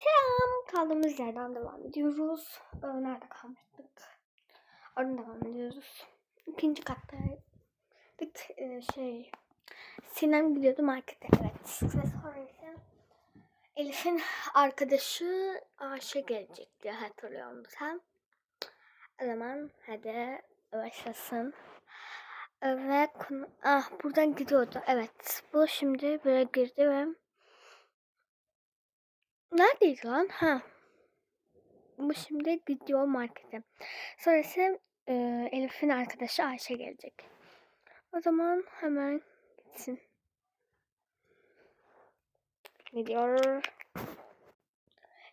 Selam. Kaldığımız yerden devam ediyoruz. Ee, nerede kalmıştık? Oradan devam ediyoruz. İkinci kattaydık. Ee, şey Sinem gidiyordu markete. Evet. Ve sonra ise Elif'in arkadaşı Ayşe gelecek diye hatırlıyorum sen. O zaman hadi başlasın. Ve ah buradan gidiyordu. Evet. Bu şimdi böyle girdi ve Neredeydi lan? Ha. Bu şimdi gidiyor markete. Sonra ise e, Elif'in arkadaşı Ayşe gelecek. O zaman hemen gitsin. Gidiyor.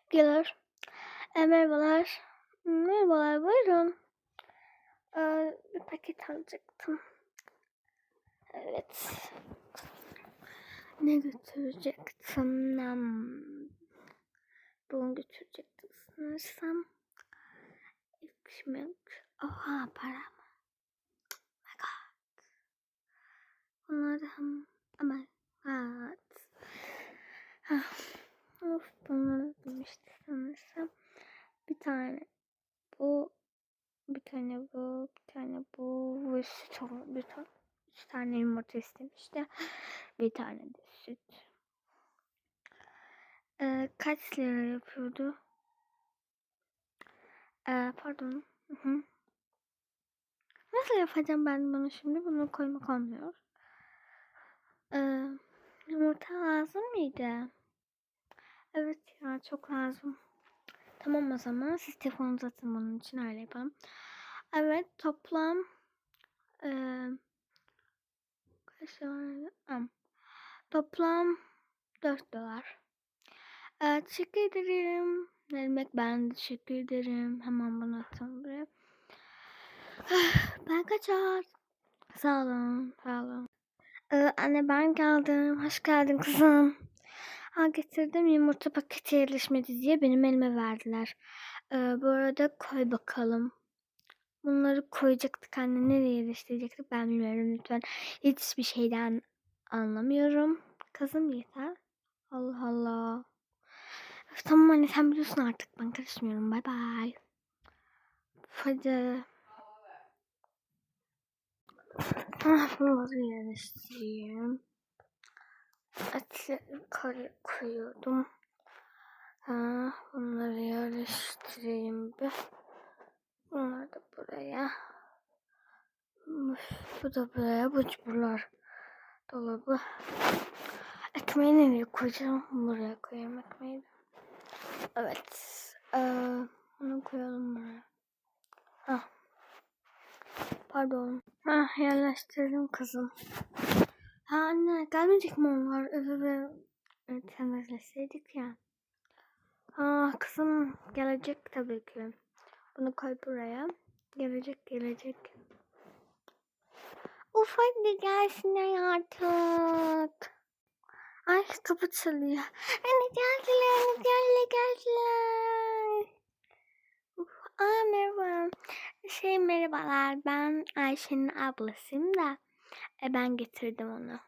Gelir. E, merhabalar. Merhabalar buyurun. E, bir paket alacaktım. Evet. Ne götürecektim? Bunu götürecektim sanırsam. Ekmek. Oha para mı? Oh my god. Bunları hem ama god. Ah, Of bunları demişti sanırsam. Bir tane bu bir tane bu bir tane bu ve süt bir tane üç tane yumurta istemişti. Bir tane de süt. Ee, kaç lira yapıyordu? Ee, pardon. Hı hı. Nasıl yapacağım ben bunu şimdi? Bunu koymak olmuyor. Ee, yumurta lazım mıydı? Evet ya çok lazım. Tamam o zaman siz telefonunuzu atın bunun için öyle yapalım. Evet toplam ee, kaç dolar? Am. Toplam 4 dolar. Teşekkür ederim. Ne demek ben teşekkür ederim. Hemen bunu atalım buraya. Ben kaçar. Sağ olun. Sağ olun. Ee, anne ben geldim. Hoş geldin kızım. Ha getirdim yumurta paketi yerleşmedi diye benim elime verdiler. Ee, bu arada koy bakalım. Bunları koyacaktık anne. Nereye yerleştirecektik ben bilmiyorum lütfen. Hiçbir şeyden anlamıyorum. Kızım yeter. Allah Allah. Tamam anne sen biliyorsun artık. Ben karışmıyorum. Bay bay. Hadi. Bunları yerleştireyim. Yukarı koyuyordum. Ha, bunları yerleştireyim bir. Bunlar da buraya. Bu da buraya. Bu buralar dolabı. Ekmeği nereye koyacağım? Buraya koyayım ekmeği. Evet. Ee, bunu koyalım buraya. Ah. Pardon. Ah yerleştirdim kızım. Ha anne gelmeyecek mi onlar? Eve ve temizleseydik ya. Ah kızım gelecek tabii ki. Bunu koy buraya. Gelecek gelecek. Uf hadi gelsinler artık. Ay kapı çalıyor. Anne geldiler, anne geldiler. Uf, aa merhaba. Şey merhabalar ben Ayşe'nin ablasıyım da e, ben getirdim onu.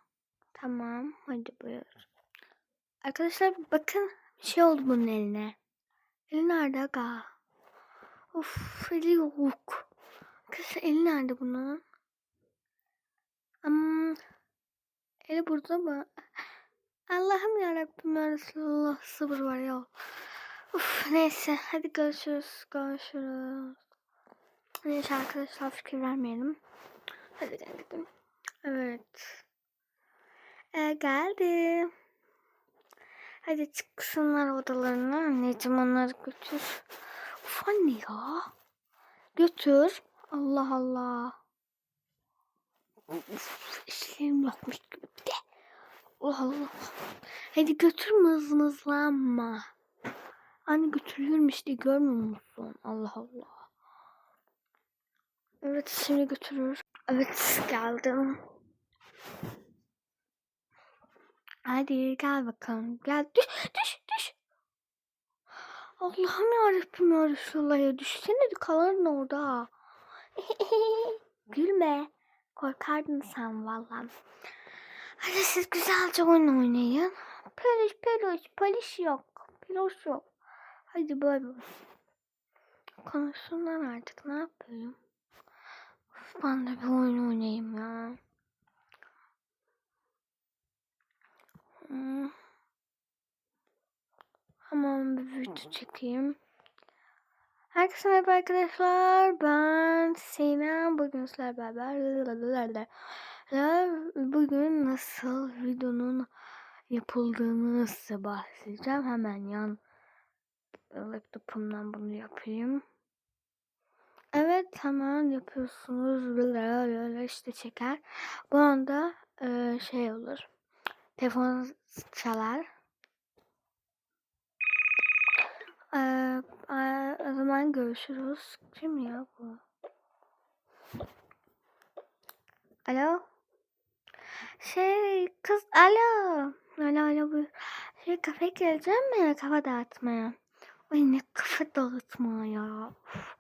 Tamam hadi buyur. Arkadaşlar bakın bir şey oldu bunun eline. Eli nerede aga? Of eli yok. Kız eli nerede bunun? Hmm, eli burada mı? Allah'ım yarabbim ya Resulallah sabır var ya. Uf neyse hadi görüşürüz görüşürüz. Neyse arkadaşlar fikir vermeyelim. Hadi gidelim. Evet. Ee, geldi. Hadi çıksınlar odalarına. Anneciğim onları götür. Uf anne ya. Götür. Allah Allah. Uf, işlerim yokmuş gibi de. Allah Allah. Hadi götürme hızlı hızlanma. Anne götürüyorum işte görmüyor musun? Allah Allah. Evet şimdi götürür. Evet geldim. Hadi gel bakalım. Gel düş düş düş. Allah'ım yarabbim ya Resulallah ya. Düşsene de kalırdın orada. Gülme. Korkardın sen valla. Hadi siz güzelce oyun oynayın. Peluş peluş peluş yok. Peluş yok. Hadi bay. Konuşsunlar artık ne yapayım? Of, ben de bir oyun oynayayım ya. Hmm. Hemen bir video çekeyim. Herkese merhaba arkadaşlar. Ben Sinem. Bugün sizlerle beraber bugün nasıl videonun yapıldığını size bahsedeceğim. Hemen yan laptopumdan bunu yapayım. Evet hemen yapıyorsunuz. Böyle işte çeker. Bu anda e, şey olur. Telefon çalar. Ee, o zaman görüşürüz. Kim ya bu? Alo? Şey kız alo. Alo alo bu. Şey kafe geleceğim mi? Kafa dağıtmaya. Ay ne kafa dağıtma ya. Uf.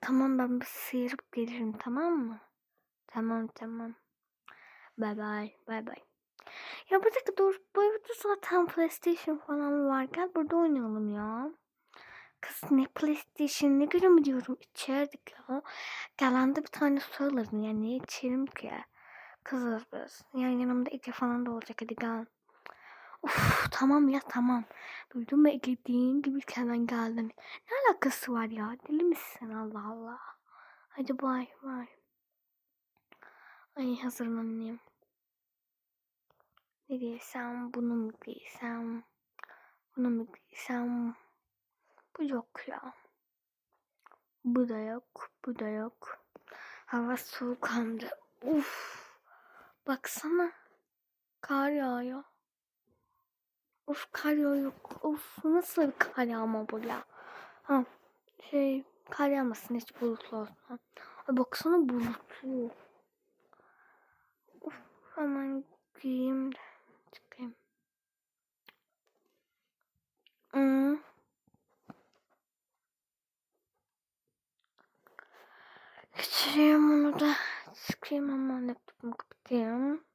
Tamam ben bir sıyırıp gelirim tamam mı? Tamam tamam. Bye bye. Bye bye. Ya dakika dur. Bu evde zaten PlayStation falan var. Gel burada oynayalım ya. Kız ne PlayStation ne gülüm diyorum. İçerdik ya. Gelende bir tane su alırım. Yani ne içerim ki? Kızız biz. Yani yanımda Ege falan da olacak. Hadi gel. Uf tamam ya tamam. Duydun mu Ege dediğin gibi hemen geldin. Ne alakası var ya? Deli misin Allah Allah. Hadi bay bay. Ay hazırlanayım. Ne giysem, bunu mu giysem, bunu mu giysem. Bu yok ya. Bu da yok, bu da yok. Hava soğuk hem. Uf. Baksana. Kar yağıyor. Of kar yağıyor. Of nasıl bir kar yağma bu ya. Ha, şey kar yağmasın hiç bulutlu olsun. Ay, baksana bulutlu. Of hemen giyeyim de çıkayım. Hmm. Geçireyim onu da. Çıkayım hemen laptopumu kapatayım.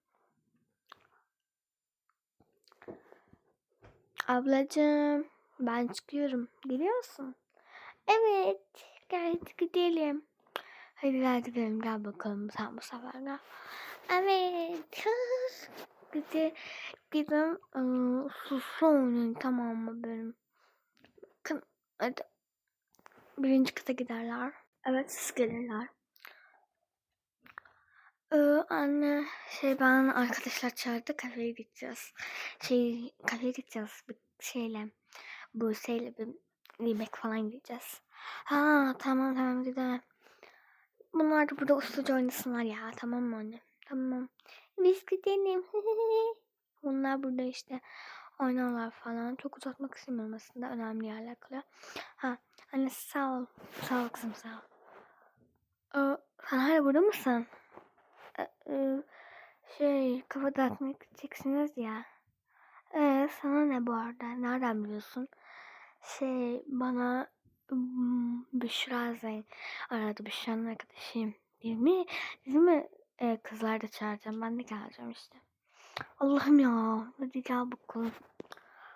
Ablacığım ben çıkıyorum. Geliyor musun? Evet. Gel gidelim. Hadi gel gidelim. Gel bakalım sen bu sefer gel. Evet. Gide, gidelim. Ee, oynayın tamam mı benim? Bakın hadi. Birinci kata giderler. Evet siz gelirler. Ee, anne şey ben arkadaşlar çağırdı kafeye gideceğiz. Şey kafeye gideceğiz bir şeyle. Bu şeyle bir yemek falan yiyeceğiz. Ha tamam tamam gidelim. Bunlar da burada ustaca oynasınlar ya tamam mı anne? Tamam. Biz gidelim. Bunlar burada işte oynuyorlar falan. Çok uzatmak istemiyorum aslında. Önemli yerler kalıyor. Ha anne sağ ol. Sağ ol kızım sağ ol. Ee, sen hala burada mısın? Ee, şey kafa dağıtmaya gideceksiniz ya. Ee, sana ne bu arada? Nereden biliyorsun? Şey bana ım, Büşra Zeyn aradı. Büşra'nın arkadaşıyım. Değil mi? Değil mi? Ee, kızlar da çağıracağım. Ben de geleceğim işte. Allah'ım ya. Hadi gel bakalım.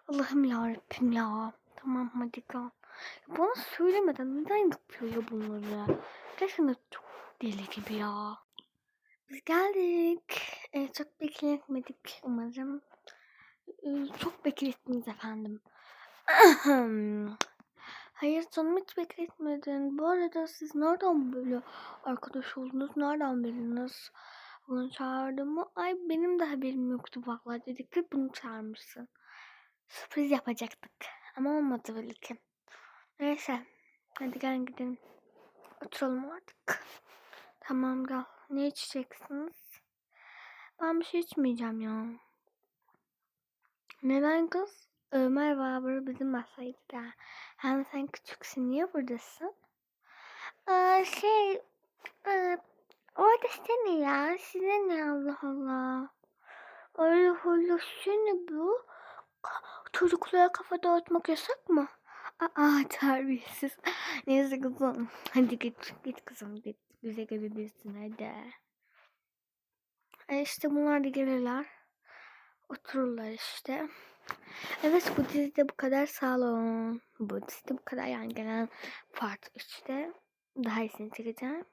Allah'ım ya Rabbim ya. Tamam hadi gel. Bana söylemeden neden yapıyor ya bunları? Gerçekten çok deli gibi ya. Biz geldik. Ee, çok bekletmedik umarım. Ee, çok beklettiniz efendim. Hayır canım hiç bekletmedin. Bu arada siz nereden böyle arkadaş oldunuz? Nereden bildiniz? Bunu çağırdım mı? Ay benim de haberim yoktu vallahi dedik ki bunu çağırmışsın. Sürpriz yapacaktık. Ama olmadı böyle ki. Neyse. Hadi gel gidelim. Oturalım artık. Tamam gel. Ne içeceksiniz? Ben bir şey içmeyeceğim ya. Neden kız? Merhaba burada bizim masaydı da. Hem sen küçüksün niye buradasın? Ee, şey e, orada sene ya. Size ne Allah Allah. Allah seni bu. Çocuklara kafa dağıtmak yasak mı? Aa terbiyesiz. Neyse kızım. Hadi git git kızım git. Bize gelebilirsin hadi. E işte bunlar da gelirler. Otururlar işte. Evet bu dizide bu kadar sağ olun. Bu dizide bu kadar yani gelen part 3'te daha iyisini çekeceğim.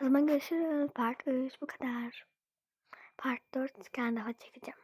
O zaman görüşürüz. Part 3 bu kadar. Part 4 kendi daha çekeceğim.